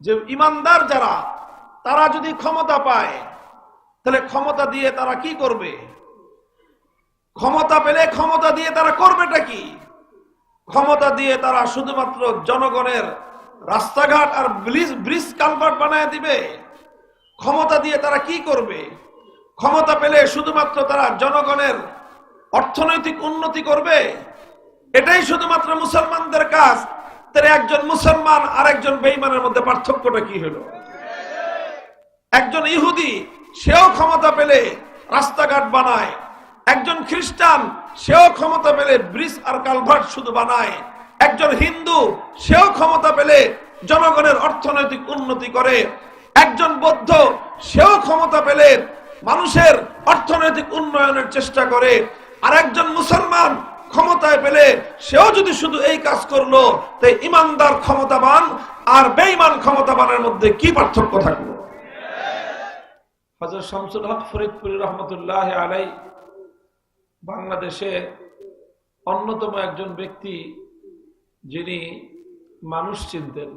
যে ইমানদার যারা, তারা যদি ক্ষমতা পায়, তাহলে ক্ষমতা দিয়ে তারা কি করবে? ক্ষমতা পেলে ক্ষমতা দিয়ে তারা করবেটা কি? ক্ষমতা দিয়ে তারা শুধুমাত্র জনগণের রাস্তাঘাট আর ব্রিজ ব্রিজ কালভার্ট বানায় দিবে। ক্ষমতা দিয়ে তারা কি করবে? ক্ষমতা পেলে শুধুমাত্র তারা জনগণের অর্থনৈতিক উন্নতি করবে? এটাই শুধুমাত্র মুসলমানদের কাজ। তাহলে একজন মুসলমান আর একজন বেইমানের মধ্যে পার্থক্যটা কি হলো? একজন ইহুদি, সেও ক্ষমতা পেলে রাস্তাঘাট বানায়। একজন খ্রিস্টান, সেও ক্ষমতা পেলে ব্রিজ আর কালভার্ট শুধু বানায়। একজন হিন্দু, সেও ক্ষমতা পেলে জনগণের অর্থনৈতিক উন্নতি করে। একজন বৌদ্ধ, সেও ক্ষমতা পেলে মানুষের অর্থনৈতিক উন্নয়নের চেষ্টা করে। আর একজন মুসলমান ক্ষমতায় পেলে সেও যদি শুধু এই কাজ করল, তাই ইমানদার ক্ষমতাবান আর বেঈমান ক্ষমতাবানের মধ্যে কি পার্থক্য থাকল? হজরত শামসুল হক ফরিদপুরি রহমতুল্লাহ আলাই বাংলাদেশে অন্যতম একজন ব্যক্তি যিনি মানুষ চিনতেন।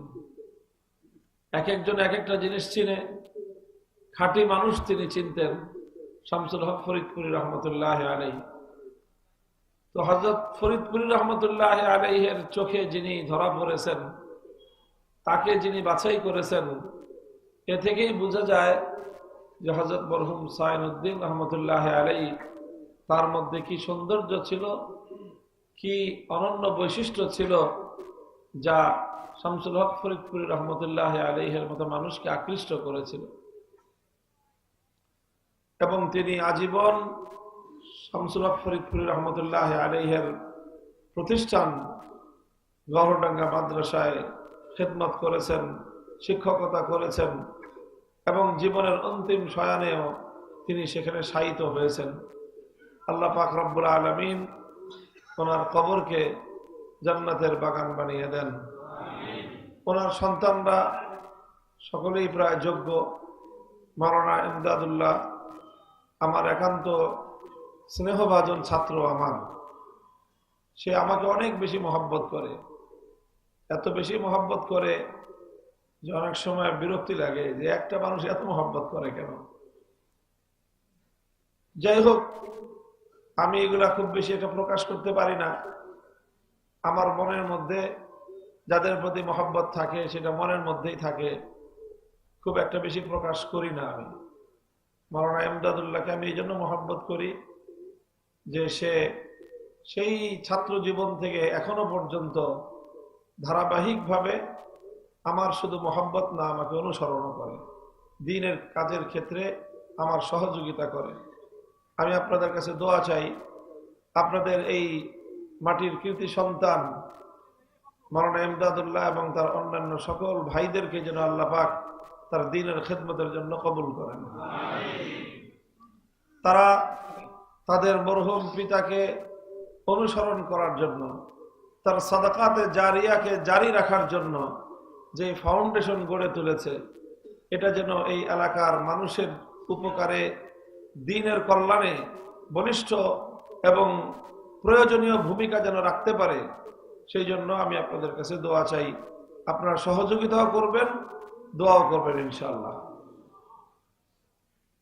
এক একজন এক একটা জিনিস চিনে, খাঁটি মানুষ তিনি চিনতেন, শামসুল হক ফরিদপুরি রহমতুল্লাহ আলাই। তো হজরত ফরিদপুরি রহমতুল্লাহ আলাইহের চোখে যিনি ধরা পড়েছেন, তাকে যিনি বাছাই করেছেন, এ থেকেই বোঝা যায় যে হজরত মরহুম সাইনুদ্দিন রহমতুল্লাহ আলাই তার মধ্যে কি সৌন্দর্য ছিল, কি অনন্য বৈশিষ্ট্য ছিল যা শামসুল হক ফরিদপুরি রহমতুল্লাহ আলাইহের মতো মানুষকে আকৃষ্ট করেছিল। এবং তিনি আজীবন শামসুল হক ফরিদপুরি রহমতুল্লাহ আলাইহের প্রতিষ্ঠান গহরডাঙ্গা মাদ্রাসায় খেদমত করেছেন শিক্ষকতা করেছেন এবং জীবনের অন্তিম শয়ানেও তিনি সেখানে শায়িত হয়েছেন। আল্লাহ পাক রব্বুল আলমিন ওনার কবরকে জান্নাতের বাগান বানিয়ে দেন। ওনার সন্তানরা সকলেই প্রায় যোগ্য। মারানা ইমদাদুল্লাহ আমার একান্ত স্নেহভাজন ছাত্র আমার। সে আমাকে অনেক বেশি মহব্বত করে। এত বেশি মহব্বত করে যে অনেক সময় বিরক্তি লাগে যে একটা মানুষ এত মহব্বত করে কেন? যাই হোক, আমি এগুলা খুব বেশি এটা প্রকাশ করতে পারি না। আমার মনের মধ্যে যাদের প্রতি মহব্বত থাকে, সেটা মনের মধ্যেই থাকে। খুব একটা বেশি প্রকাশ করি না আমি। মারানা এমদাদুল্লাহকে আমি এই জন্য মহব্বত করি যে সে সেই ছাত্র জীবন থেকে এখনও পর্যন্ত ধারাবাহিকভাবে আমার শুধু মহব্বত না আমাকে অনুসরণ করে। দিনের কাজের ক্ষেত্রে আমার সহযোগিতা করে। আমি আপনাদের কাছে দোয়া চাই, আপনাদের এই মাটির কৃতি সন্তান মারানা ইমদাদুল্লাহ এবং তার অন্যান্য সকল ভাইদেরকে যেন আল্লাহ পাক তার দিনের খেদমতের জন্য কবুল করেন। তারা তাদের মরহুম পিতাকে অনুসরণ করার জন্য, তার সাদাকাতে জারিয়াকে জারি রাখার জন্য যে ফাউন্ডেশন গড়ে তুলেছে, এটা যেন এই এলাকার মানুষের উপকারে, দিনের কল্যাণে বলিষ্ঠ এবং প্রয়োজনীয় ভূমিকা যেন রাখতে পারে, সেই জন্য আমি আপনাদের কাছে দোয়া চাই। আপনারা সহযোগিতাও করবেন, দোয়াও করবেন ইনশাল্লাহ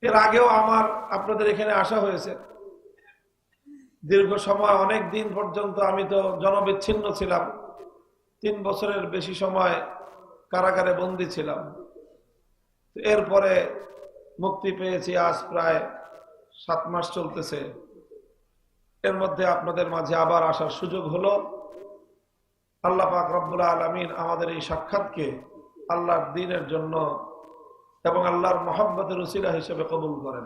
এর আগেও আমার আপনাদের এখানে আসা হয়েছে। দীর্ঘ সময় অনেক দিন পর্যন্ত আমি তো জনবিচ্ছিন্ন ছিলাম। তিন বছরের বেশি সময় কারাগারে বন্দি ছিলাম। এরপরে মুক্তি পেয়েছি আজ প্রায় সাত মাস চলতেছে। এর মধ্যে আপনাদের মাঝে আবার আসার সুযোগ হলো আল্লাহ পাক রব্বুল আলমিন আমাদের এই সাক্ষাৎকে আল্লাহর দিনের জন্য এবং আল্লাহর মোহাম্মতের উসিলা হিসেবে কবুল করেন।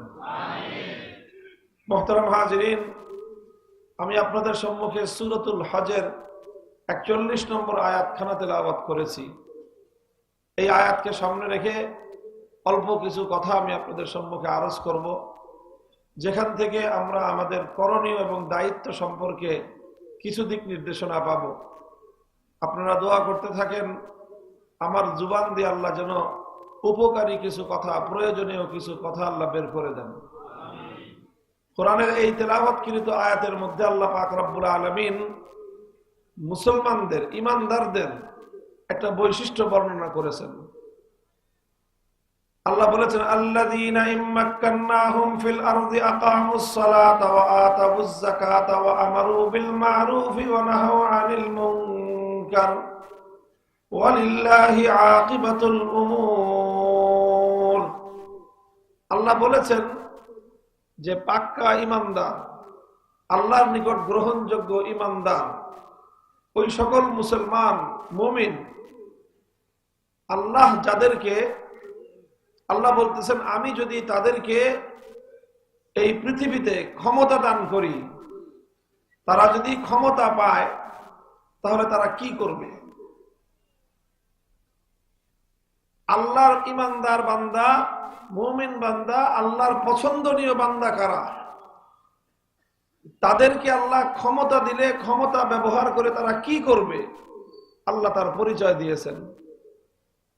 মোহতারাম হাজরিন আমি আপনাদের সম্মুখে সুরতুল হজের একচল্লিশ নম্বর আয়াতখানা তেলাওয়াত করেছি। এই আয়াতকে সামনে রেখে অল্প কিছু কথা আমি আপনাদের সম্মুখে আরজ করব। যেখান থেকে আমরা আমাদের করণীয় এবং দায়িত্ব সম্পর্কে কিছু দিক নির্দেশনা পাব। আপনারা দোয়া করতে থাকেন, আমার জুবান দিয়ে আল্লাহ যেন উপকারী কিছু কথা, প্রয়োজনীয় কিছু কথা আল্লাহ বের করে দেন। কোরআনের এই তেলাওয়াতকৃত আয়াতের মধ্যে আল্লাহ পাক রব্বুল আলমিন মুসলমানদের, ইমানদারদের একটা বৈশিষ্ট্য বর্ণনা করেছেন। আল্লাহ বলেছেন, আল্লাযীনা ইম্মাক্কান্নাহুম ফিল আরদি আকামুস সালাতা ওয়া আতাবুজ যাকাতা ওয়া আমারু বিল মা'রুফি ওয়া নাহাউ আনিল মুনকার। ওয়ালিল্লাহি আকিবাতুল উমুর। আল্লাহ বলেছেন যে পাক্কা ইমানদার আল্লাহর নিকট গ্রহণযোগ্য ইমানদার ওই সকল মুসলমান মুমিন, আল্লাহ যাদেরকে, আল্লাহ বলতেছেন, আমি যদি তাদেরকে এই পৃথিবীতে ক্ষমতা দান করি, তারা যদি ক্ষমতা পায়, তাহলে তারা কি করবে? আল্লাহর ইমানদার বান্দা, মুমিন বান্দা, আল্লাহর পছন্দনীয় বান্দা কারা? তাদেরকে আল্লাহ ক্ষমতা দিলে, ক্ষমতা ব্যবহার করে তারা কি করবে? আল্লাহ তার পরিচয় দিয়েছেন।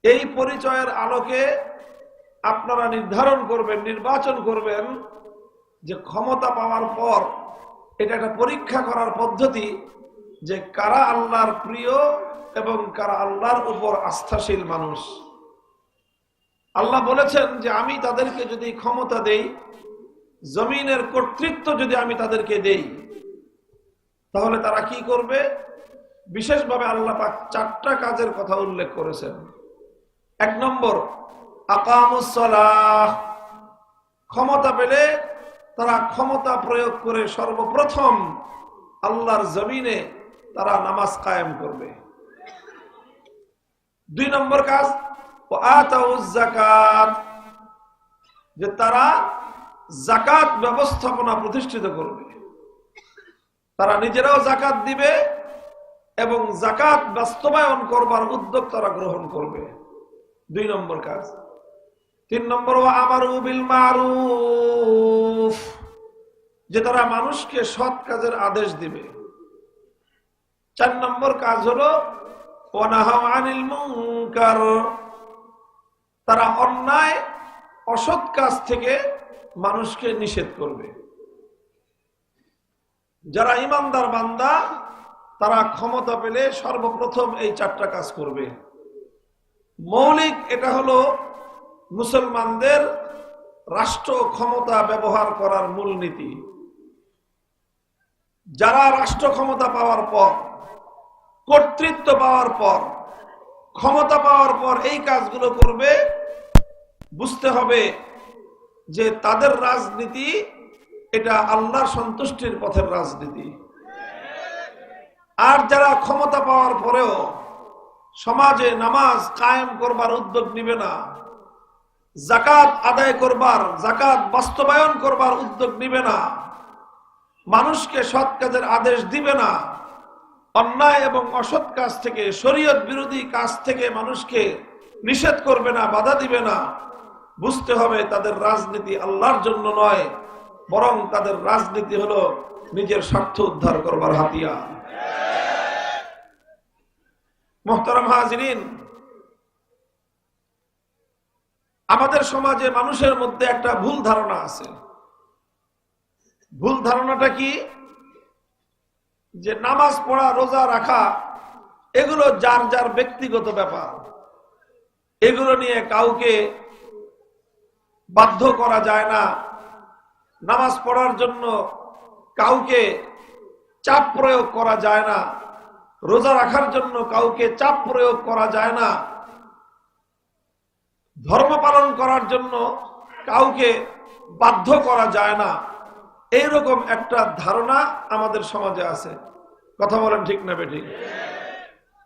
এই পরিচয়ের আলোকে আপনারা নির্ধারণ করবেন, নির্বাচন করবেন যে ক্ষমতা পাওয়ার পর এটা একটা পরীক্ষা করার পদ্ধতি যে কারা আল্লাহর প্রিয় এবং কারা আল্লাহর উপর আস্থাশীল মানুষ। আল্লাহ বলেছেন যে আমি তাদেরকে যদি ক্ষমতা দেই, জমিনের কর্তৃত্ব যদি আমি তাদেরকে দেই, তাহলে তারা কি করবে? বিশেষভাবে আল্লাহ পাক চারটা কাজের কথা উল্লেখ করেছেন। এক নম্বর আকামুসলাহ ক্ষমতা পেলে তারা ক্ষমতা প্রয়োগ করে সর্বপ্রথম আল্লাহর জমিনে তারা নামাজ কায়েম করবে। দুই নম্বর কাজ জাকাত যে তারা জাকাত ব্যবস্থাপনা প্রতিষ্ঠিত করবে। তারা নিজেরাও জাকাত দিবে এবং জাকাত বাস্তবায়ন করবার উদ্যোগ তারা গ্রহণ করবে। দুই নম্বর কাজ। তিন নম্বর আমার উবিল মারুফ, যে তারা মানুষকে সৎ কাজের আদেশ দিবে। চার নম্বর কাজ হলো অনাহা আনিল মুনকার তারা অন্যায়, অসৎ কাজ থেকে মানুষকে নিষেধ করবে। যারা ইমানদার বান্দা, তারা ক্ষমতা পেলে সর্বপ্রথম এই চারটা কাজ করবে। মৌলিক এটা হলো মুসলমানদের রাষ্ট্র ক্ষমতা ব্যবহার করার মূল নীতি। যারা রাষ্ট্র ক্ষমতা পাওয়ার পর, কর্তৃত্ব পাওয়ার পর ক্ষমতা পাওয়ার পর এই কাজগুলো করবে, বুঝতে হবে যে তাদের রাজনীতি এটা আল্লাহর সন্তুষ্টির পথের রাজনীতি। আর যারা ক্ষমতা পাওয়ার পরেও সমাজে নামাজ কায়েম করবার উদ্যোগ নিবে না জাকাত আদায় করবার জাকাত বাস্তবায়ন করবার উদ্যোগ নিবে না, মানুষকে সৎ কাজের আদেশ দিবে না অন্যায় এবং অসৎ কাজ থেকে, শরীয়ত বিরোধী কাজ থেকে মানুষকে নিষেধ করবে না, বাধা দিবে না। বুঝতে হবে তাদের রাজনীতি আল্লাহর জন্য নয়, বরং তাদের রাজনীতি হলো নিজের স্বার্থ উদ্ধার করবার হাতিয়ার। মোহতারাম হাজরিন, আমাদের সমাজে মানুষের মধ্যে একটা ভুল ধারণা আছে। ভুল ধারণাটা কি? যে নামাজ পড়া, রোজা রাখা, এগুলো যার যার ব্যক্তিগত ব্যাপার। এগুলো নিয়ে কাউকে বাধ্য করা যায় না। নামাজ পড়ার জন্য কাউকে চাপ প্রয়োগ করা যায় না। রোজা রাখার জন্য কাউকে চাপ প্রয়োগ করা যায় না। ধর্ম পালন করার জন্য কাউকে বাধ্য করা যায় না। এইরকম একটা ধারণা আমাদের সমাজে আছে। কথা বলেন ঠিক না বেঠিক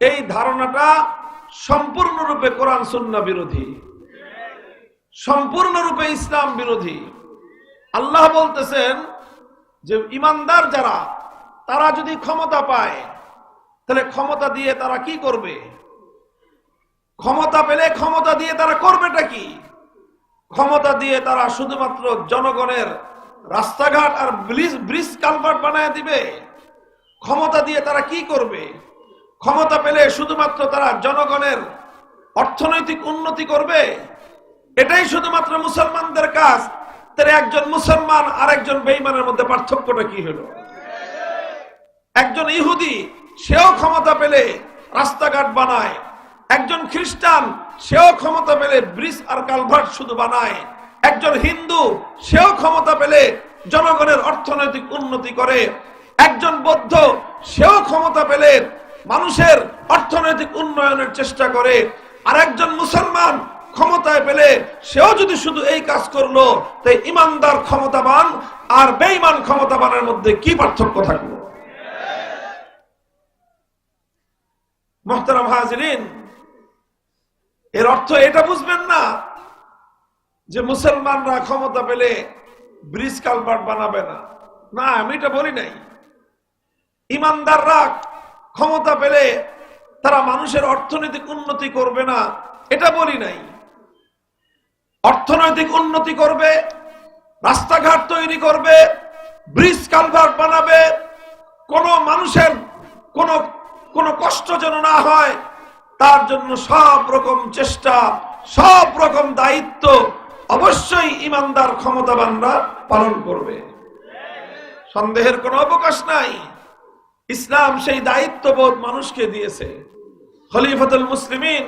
এই ধারণাটা সম্পূর্ণরূপে কোরআন, সুন্না বিরোধী। সম্পূর্ণরূপে ইসলাম বিরোধী। আল্লাহ বলতেছেন যে ইমানদার যারা, তারা যদি ক্ষমতা পায়, তাহলে ক্ষমতা দিয়ে তারা কি করবে? ক্ষমতা পেলে ক্ষমতা দিয়ে তারা করবেটা কি? ক্ষমতা দিয়ে তারা শুধুমাত্র জনগণের রাস্তাঘাট আর ব্রিজ কালভার্ট বানায় দিবে। ক্ষমতা দিয়ে তারা কি করবে? ক্ষমতা পেলে শুধুমাত্র তারা জনগণের অর্থনৈতিক উন্নতি করবে? এটাই শুধুমাত্র মুসলমানদের কাজ। একজন মুসলমান আর একজন বেইমানের মধ্যে পার্থক্যটা কি হলো? একজন ইহুদি, সেও ক্ষমতা পেলে রাস্তাঘাট বানায়। একজন খ্রিস্টান, সেও ক্ষমতা পেলে ব্রিজ আর কালভার্ট শুধু বানায়। একজন হিন্দু, সেও ক্ষমতা পেলে জনগণের অর্থনৈতিক উন্নতি করে। একজন বৌদ্ধ, সেও ক্ষমতা পেলে মানুষের অর্থনৈতিক উন্নয়নের চেষ্টা করে। আর একজন মুসলমান ক্ষমতায় পেলে সেও যদি শুধু এই কাজ করল, তাই ইমানদার ক্ষমতাবান আর বেঈমান ক্ষমতাবানের মধ্যে কি পার্থক্য থাকল? মোহতারাম হাজরিন, এর অর্থ এটা বুঝবেন না। যে মুসলমানরা ক্ষমতা পেলে ব্রিজ কালভার্ট বানাবে না। না, আমি এটা বলি নাই। ইমানদাররা ক্ষমতা পেলে তারা মানুষের অর্থনৈতিক উন্নতি করবে না, এটা বলি নাই। অর্থনৈতিক উন্নতি করবে, রাস্তাঘাট তৈরি করবে, ব্রিজ কালভার্ট বানাবে, কোন মানুষের কোন কোন কষ্ট যেন না হয়, তার জন্য সব রকম চেষ্টা, সব রকম দায়িত্ব অবশ্যই ইমানদার ক্ষমতাবানরা পালন করবে। সন্দেহের কোনো অবকাশ নাই। ইসলাম সেই দায়িত্ববোধ মানুষকে দিয়েছে। খলিফাতুল মুসলিমিন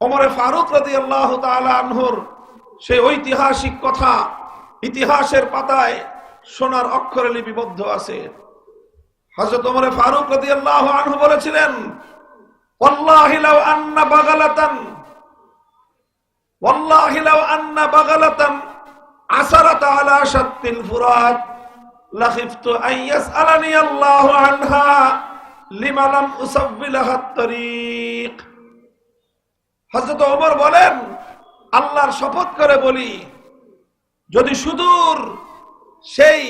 ওমরে ফারুক রাজি আল্লাহ আনহুর সেই ঐতিহাসিক কথা ইতিহাসের পাতায় সোনার অক্ষরে লিপিবদ্ধ আছে। হযরত ওমরে ফারুক রাদিয়াল্লাহু আনহু বলেছিলেন লাউ আন্না বাগালাতান ওয়াল্লাহি লাউ আন্না বাগালাতান আসরাত আলা শাত্তিল ফুরাত লাখিফতু আন ইয়াসআলানি আল্লাহু আনহা লিমা লাম উসাব্বিলাহা আত-তরিক হযরত ওমর বলেন, আল্লাহর শপথ করে বলি, যদি সুদূর সেই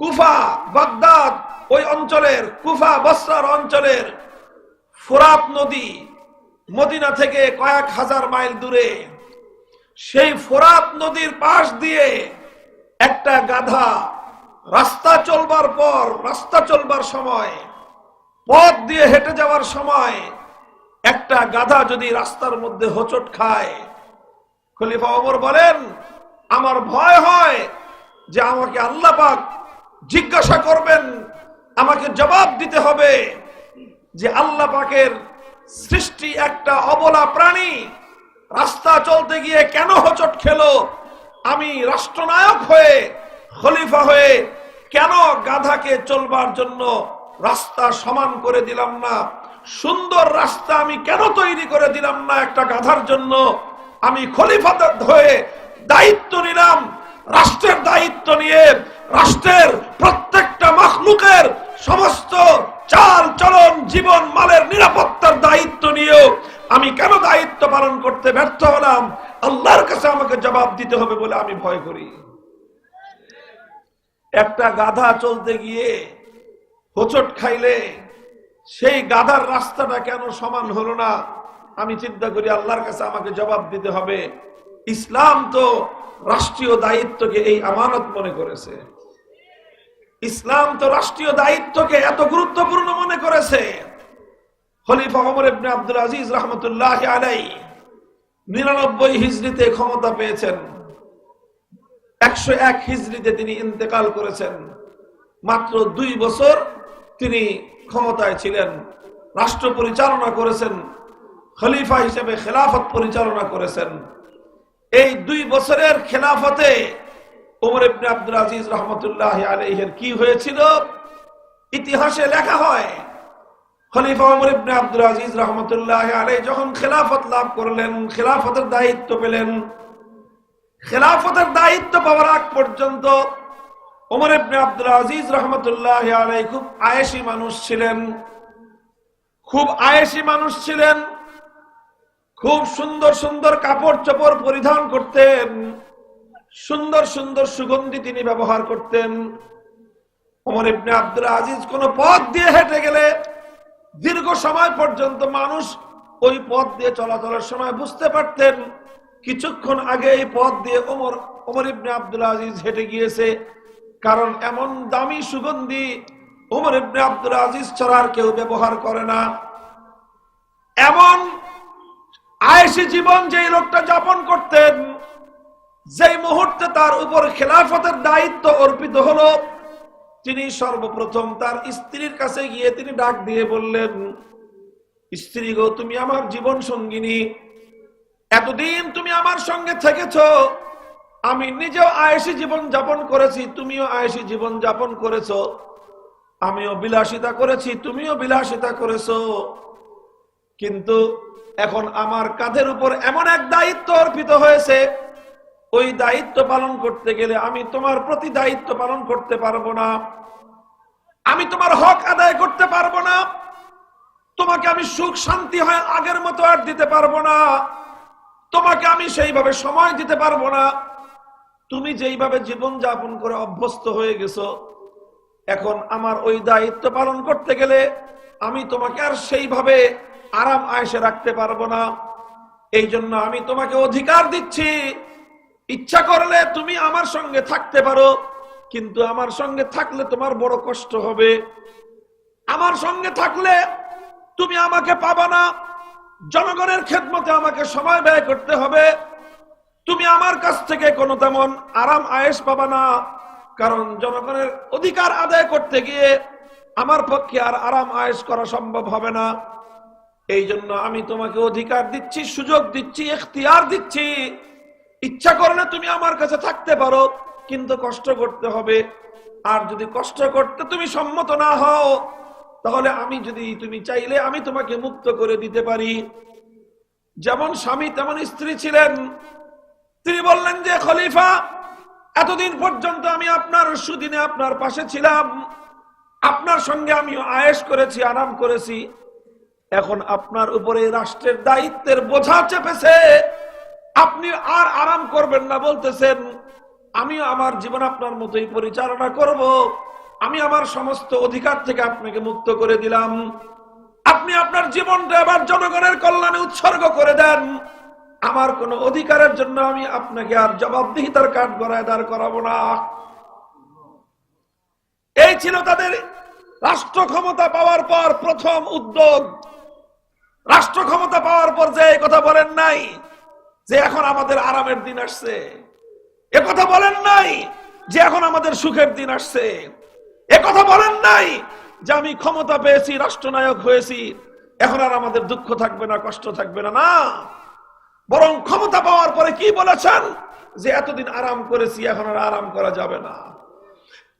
কুফা বাগদাদ ওই অঞ্চলের, কুফা বসরার অঞ্চলের ফোরাত নদী মদিনা থেকে কয়েক হাজার মাইল দূরে সেই ফোরাত নদীর পাশ দিয়ে একটা গাধা রাস্তা চলবার পর, রাস্তা চলবার সময়, পথ দিয়ে হেঁটে যাওয়ার সময় একটা গাধা যদি রাস্তার মধ্যে হোঁচট খায়, খলিফা ওমর বলেন, আমার ভয় হয় যে আমাকে আল্লাহ পাক জিজ্ঞাসা করবেন, আমাকে জবাব দিতে হবে যে আল্লাহ পাকের সৃষ্টি একটা অবলা প্রাণী। রাস্তা চলতে গিয়ে কেন হোচট খেলো? আমি রাষ্ট্রনায়ক হয়ে, খলিফা হয়ে কেন গাধাকে চলবার জন্য রাস্তা সমান করে দিলাম না? সুন্দর রাস্তা আমি কেন তৈরি করে দিলাম না একটা গাধার জন্য? আমি খলিফা হয়ে দায়িত্ব নিলাম, রাষ্ট্রের দায়িত্ব নিয়ে রাষ্ট্রের প্রত্যেকটা মখলুকের সমস্ত চাল চলন, জীবন মালের নিরাপত্তার দায়িত্ব নিয়েও আমি কেন দায়িত্ব পালন করতে ব্যর্থ হলাম? আল্লাহর কাছে আমাকে জবাব দিতে হবে বলে আমি ভয় করি। একটা গাধা চলতে গিয়ে হোচট খাইলে সেই গাধার রাস্তাটা কেন সমান হলো না? আমি চিন্তা করি আল্লাহর কাছে আমাকে জবাব দিতে হবে। ইসলাম তো রাষ্ট্রীয় দায়িত্বকে এই আমানত মনে করেছে। ইসলাম তো রাষ্ট্রীয় দায়িত্বকে এত গুরুত্বপূর্ণ মনে করেছে। খলিফা ওমর ইবনে নিরানব্বই হিজড়িতে ক্ষমতা পেয়েছেন। একশো এক হিজড়িতে তিনি ইন্তেকাল করেছেন। মাত্র দুই বছর তিনি ক্ষমতায় ছিলেন। রাষ্ট্র পরিচালনা করেছেন। খলিফা হিসেবে খেলাফত পরিচালনা করেছেন। এই দুই বছরের খেলাফতে ওমর ইবনে আব্দুল আজিজ রহমতুল্লাহ আলাইহের কি হয়েছিল? ইতিহাসে লেখা হয় খেলাফতের দায়িত্ব পর্যন্ত খুব মানুষ ছিলেন। খুব আয়েসি মানুষ ছিলেন। খুব সুন্দর সুন্দর কাপড় চোপড় পরিধান করতেন। সুন্দর সুন্দর সুগন্ধি তিনি ব্যবহার করতেন। ওমর ইবনে আব্দুল আজিজ কোন পথ দিয়ে হেঁটে গেলে দীর্ঘ সময় পর্যন্ত মানুষ ওই পথ দিয়ে চলাচলের সময় বুঝতে পারতেন। কিছুক্ষণ আগে এই পথ দিয়ে ওমর ওমর ইবনে আব্দুল আজিজ হেঁটে গিয়েছে। কারণ এমন দামি সুগন্ধি ওমর ইবনে আব্দুল আজিজ ছাড়ার কেউ ব্যবহার করে না। এমন আয়েসি জীবন যেই লোকটা যাপন করতেন যেই মুহূর্তে তার উপর খেলাফতের দায়িত্ব অর্পিত হলো, তিনি সর্বপ্রথম তার স্ত্রীর কাছে গিয়ে তিনি ডাক দিয়ে বললেন, স্ত্রী গো, তুমি আমার জীবন সঙ্গিনী। এতদিন তুমি আমার সঙ্গে থেকেছ। আমি নিজেও আয়েসি জীবন যাপন করেছি, তুমিও আয়েসি জীবন যাপন করেছ। আমিও বিলাসিতা করেছি, তুমিও বিলাসিতা করেছ। কিন্তু এখন আমার কাঁধের উপর এমন এক দায়িত্ব অর্পিত হয়েছে ওই দায়িত্ব পালন করতে গেলে আমি তোমার প্রতি দায়িত্ব পালন করতে পারব না। আমি তোমার হক আদায় করতে পারব না। তোমাকে আমি সুখ, শান্তি হয় আগের মতো আর দিতে পারব না। তোমাকে আমি সেইভাবে সময় দিতে পারব না। তুমি যেইভাবে জীবন যাপন করে অভ্যস্ত হয়ে গেছো, এখন আমার ওই দায়িত্ব পালন করতে গেলে আমি তোমাকে আর সেইভাবে আরাম আয়সে রাখতে পারব না। এই জন্য আমি তোমাকে অধিকার দিচ্ছি। ইচ্ছা করলে তুমি আমার সঙ্গে থাকতে পারো, কিন্তু আমার সঙ্গে থাকলে তোমার বড় কষ্ট হবে। আমার সঙ্গে থাকলে তুমি আমাকে পাবা না। জনগণের খেদমতে আমাকে সময় ব্যয় করতে হবে। তুমি আমার কাছ থেকে কোনো তেমন আরাম আয়েস পাবা না। কারণ জনগণের অধিকার আদায় করতে গিয়ে আমার পক্ষে আর আরাম আয়েস করা সম্ভব হবে না। এই জন্য আমি তোমাকে অধিকার দিচ্ছি, সুযোগ দিচ্ছি, এখতিয়ার দিচ্ছি। ইচ্ছা করলে তুমি আমার কাছে থাকতে পারো, কিন্তু কষ্ট করতে হবে। আর যদি কষ্ট করতে তুমি সম্মত না হও, তাহলে আমি যদি তুমি চাইলে আমি তোমাকে মুক্ত করে দিতে পারি। যেমন স্বামী তেমন স্ত্রী ছিলেন। তিনি বললেন যে, খলিফা, এতদিন পর্যন্ত আমি আপনার সুদিনে আপনার পাশে ছিলাম। আপনার সঙ্গে আমি আয়েস করেছি আরাম করেছি। এখন আপনার উপরে রাষ্ট্রের দায়িত্বের বোঝা চেপেছে। আপনি আর আরাম করবেন না, বলতেছেন, আমি আমার জীবন আপনার মতোই পরিচালনা করব। আমি আমার সমস্ত অধিকার থেকে আপনাকে মুক্ত করে দিলাম। আপনি আপনার জীবনটা এবার জনগণের কল্যাণে উৎসর্গ করে দেন। আমার কোন অধিকারের জন্য আমি আপনাকে আর জবাবদিহিতার কাঠ গড়ায় দাঁড় করাবো না। এই ছিল তাদের রাষ্ট্র ক্ষমতা পাওয়ার পর প্রথম উদ্যোগ। রাষ্ট্র ক্ষমতা পাওয়ার পর যে কথা বলেন নাই যে এখন আমাদের আরামের দিন আসছে। এ কথা বলেন নাই যে এখন আমাদের সুখের দিন আসছে। এ কথা বলেন নাই যে আমি ক্ষমতা পেয়েছি, রাষ্ট্রনায়ক হয়েছি, এখন আর আমাদের দুঃখ থাকবে না, কষ্ট থাকবে না না। বরং ক্ষমতা পাওয়ার পরে কি বলেছেন? যে এতদিন আরাম করেছি, এখন আর আরাম করা যাবে না।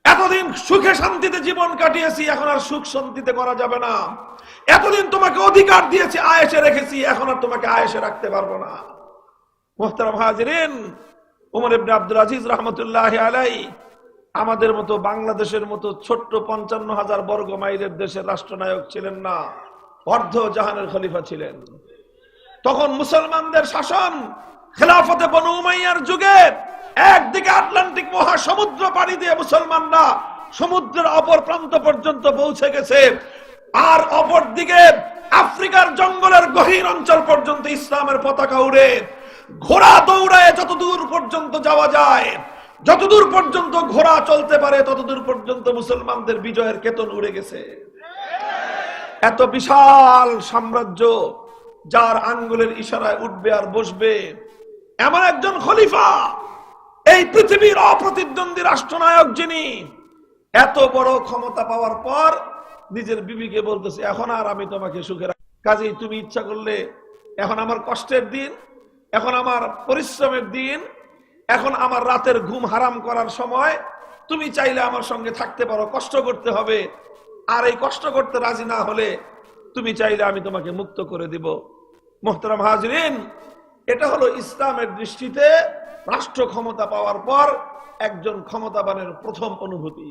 এতদিন সুখে শান্তিতে জীবন কাটিয়েছি, এখন আর সুখ শান্তিতে করা যাবে না। এতদিন তোমাকে অধিকার দিয়েছি আয়েসে রেখেছি, এখন আর তোমাকে আয়েসে রাখতে পারব না। আব্দুল আলাই আমাদের মতো বাংলাদেশের মতো ছোট্ট পঞ্চান্ন হাজার বর্গ মাইলের দেশের রাষ্ট্রনায়ক ছিলেন না, অর্ধ জাহানের খলিফা ছিলেন। তখন মুসলমানদের শাসন খেলাফতে বনু উমাইয়ার যুগে একদিকে আটলান্টিক মহাসমুদ্র পাড়ি দিয়ে মুসলমানরা সমুদ্রের অপর প্রান্ত পর্যন্ত পৌঁছে গেছে, আর অপর দিকে আফ্রিকার জঙ্গলের গহীন অঞ্চল পর্যন্ত ইসলামের পতাকা উড়ে ঘোড়া দৌড়ায় যত দূর পর্যন্ত যাওয়া যায়, যতদূর পর্যন্ত ঘোড়া চলতে পারে, ততদূর পর্যন্ত মুসলমানদের বিজয়ের কেতন উড়ে গেছে। এত বিশাল সাম্রাজ্য যার আঙ্গুলের ইশারায় উঠবে আর বসবে, এমন একজন খলিফা, এই পৃথিবীর অপ্রতিদ্বন্দ্বী রাষ্ট্রনায়ক যিনি, এত বড় ক্ষমতা পাওয়ার পর নিজের বিবিকে বলতেছে, এখন আর আমি তোমাকে সুখে কাজেই তুমি ইচ্ছা করলে, এখন আমার কষ্টের দিন এখন আমার পরিশ্রমের দিন, এখন আমার রাতের ঘুম হারাম করার সময়, তুমি চাইলে আমার সঙ্গে থাকতে পারো, কষ্ট করতে হবে। আর এই কষ্ট করতে রাজি না হলে তুমি চাইলে আমি তোমাকে মুক্ত করে দিব। মোহতারাম হাজরিন, এটা হলো ইসলামের দৃষ্টিতে রাষ্ট্র ক্ষমতা পাওয়ার পর একজন ক্ষমতাবানের প্রথম অনুভূতি।